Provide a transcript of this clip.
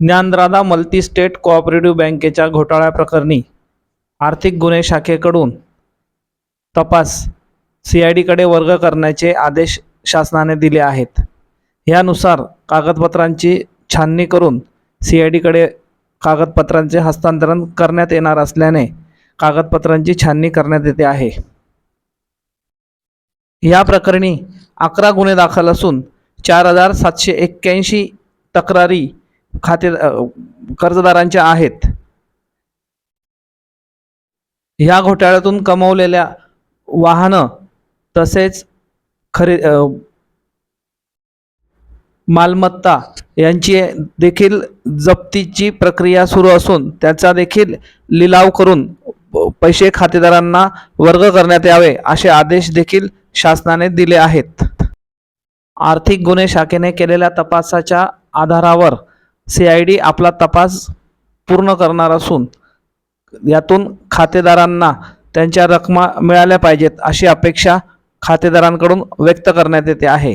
Dnyanradha multi-state cooperative बँकेच्या घोटाळ्याप्रकरणी आर्थिक गुन्हे शाखेकडून तपास सी आय डीकडे वर्ग करण्याचे आदेश शासनाने दिले आहेत. यानुसार कागदपत्रांची छाननी करून सी आय डीकडे कागदपत्रांचे हस्तांतरण करण्यात येणार असल्याने कागदपत्रांची छाननी करण्यात येते आहे. या प्रकरणी अकरा गुन्हे दाखल असून चार हजार सातशे एक्क्याऐंशी तक्रारी खाते कर्जदारांच्या आहेत. या घोटाळ्यातून कमवलेल्या वाहनं तसेच खरे मालमत्ता यांची देखील जप्तीची प्रक्रिया सुरू असून त्याचा देखील लिलाव करून पैसे खातेदारांना वर्ग करण्यात यावे असे आदेश देखील शासनाने दिले आहेत. आर्थिक गुन्हे शाखेने केलेल्या तपासाच्या आधारावर सी आय डी आपला तपास पूर्ण करणार असून यातून खातेदारांना त्यांच्या रकमा मिळाल्या पाहिजेत अशी अपेक्षा खातेदारांकडून व्यक्त करण्यात येते आहे.